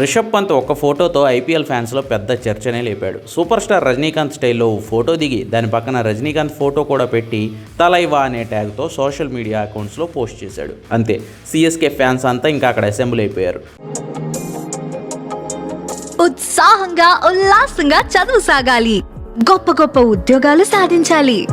రిషబ్ పంత్ ఒక్క ఫోటోతో ఐపీఎల్ ఫ్యాన్స్లో పెద్ద చర్చనే లేపాడు. సూపర్ స్టార్ రజనీకాంత్ స్టైల్లో ఫోటో దిగి దాని పక్కన రజనీకాంత్ ఫోటో కూడా పెట్టి తలైవా అనే ట్యాగ్తో సోషల్ మీడియా అకౌంట్స్లో పోస్ట్ చేశాడు. అంతే సిఎస్కే ఫ్యాన్స్ అంతా ఇంకా అక్కడ అసెంబ్లీ అయిపోయారు. ఉత్సాహంగా ఉల్లాసంగా చదువు సాగాలి. గొప్ప గొప్ప ఉద్యోగాలు సాధించాలి.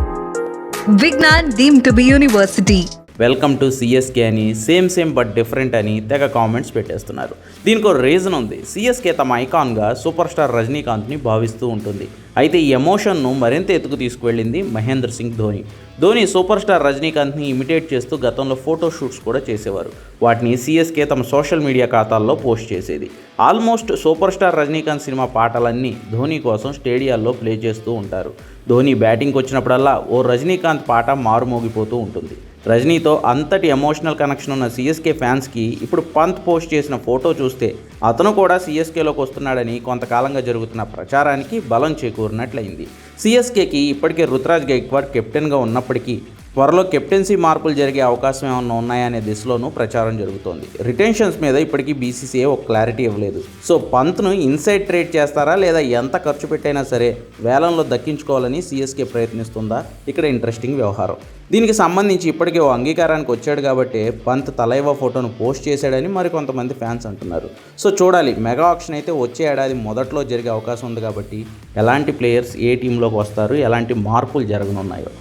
Vignan deem to be university. Welcome to CSK అని సేమ్ సేమ్ బట్ డిఫరెంట్ అని తెగ కామెంట్స్ పెట్టేస్తున్నారు. దీనికి ఒక రీజన్ ఉంది. సిఎస్కే తమ ఐకాన్గా సూపర్ స్టార్ రజనీకాంత్ని భావిస్తూ ఉంటుంది. అయితే ఈ ఎమోషన్ను మరింత ఎత్తుకు తీసుకువెళ్ళింది మహేంద్ర సింగ్ ధోని. ధోని సూపర్ స్టార్ రజనీకాంత్ని ఇమిటేట్ చేస్తూ గతంలో ఫోటో షూట్స్ కూడా చేసేవారు. వాటిని సిఎస్కే తమ సోషల్ మీడియా ఖాతాల్లో పోస్ట్ చేసేది. Almost super star Rajinikanth cinema పాటలన్నీ ధోని కోసం స్టేడియాల్లో ప్లే చేస్తూ ఉంటారు. ధోని బ్యాటింగ్కి వచ్చినప్పుడల్లా ఓ రజనీకాంత్ పాట మారుమోగిపోతూ ఉంటుంది. రజనీతో అంతటి ఎమోషనల్ కనెక్షన్ ఉన్న సిఎస్కే ఫ్యాన్స్కి ఇప్పుడు పంత్ పోస్ట్ చేసిన ఫోటో చూస్తే అతను కూడా సిఎస్కేలోకి వస్తున్నాడని కొంతకాలంగా జరుగుతున్న ప్రచారానికి బలం చేకూరినట్లయింది. సిఎస్కేకి ఇప్పటికే రుతురాజ్ గైక్వాడ్ కెప్టెన్గా ఉన్నప్పటికీ త్వరలో కెప్టెన్సీ మార్పులు జరిగే అవకాశం ఏమన్నా ఉన్నాయనే దిశలోనూ ప్రచారం జరుగుతోంది. రిటెన్షన్స్ మీద ఇప్పటికీ బీసీసీఏ ఒక క్లారిటీ ఇవ్వలేదు. సో పంత్ను ఇన్సైడ్ ట్రేడ్ చేస్తారా లేదా ఎంత ఖర్చు పెట్టైనా సరే వేలంలో దక్కించుకోవాలని సిఎస్కే ప్రయత్నిస్తుందా? ఇక్కడ ఇంట్రెస్టింగ్ వ్యవహారం. దీనికి సంబంధించి ఇప్పటికే ఓ అంగీకారానికి వచ్చాడు కాబట్టి పంత్ తలైవ ఫోటోను పోస్ట్ చేశాడని మరికొంతమంది ఫ్యాన్స్ అంటున్నారు. సో చూడాలి. మెగా ఆప్షన్ అయితే వచ్చే ఏడాది మొదట్లో జరిగే అవకాశం ఉంది కాబట్టి ఎలాంటి ప్లేయర్స్ ఏ టీంలోకి వస్తారు? ఎలాంటి మార్పులు జరగనున్నాయో.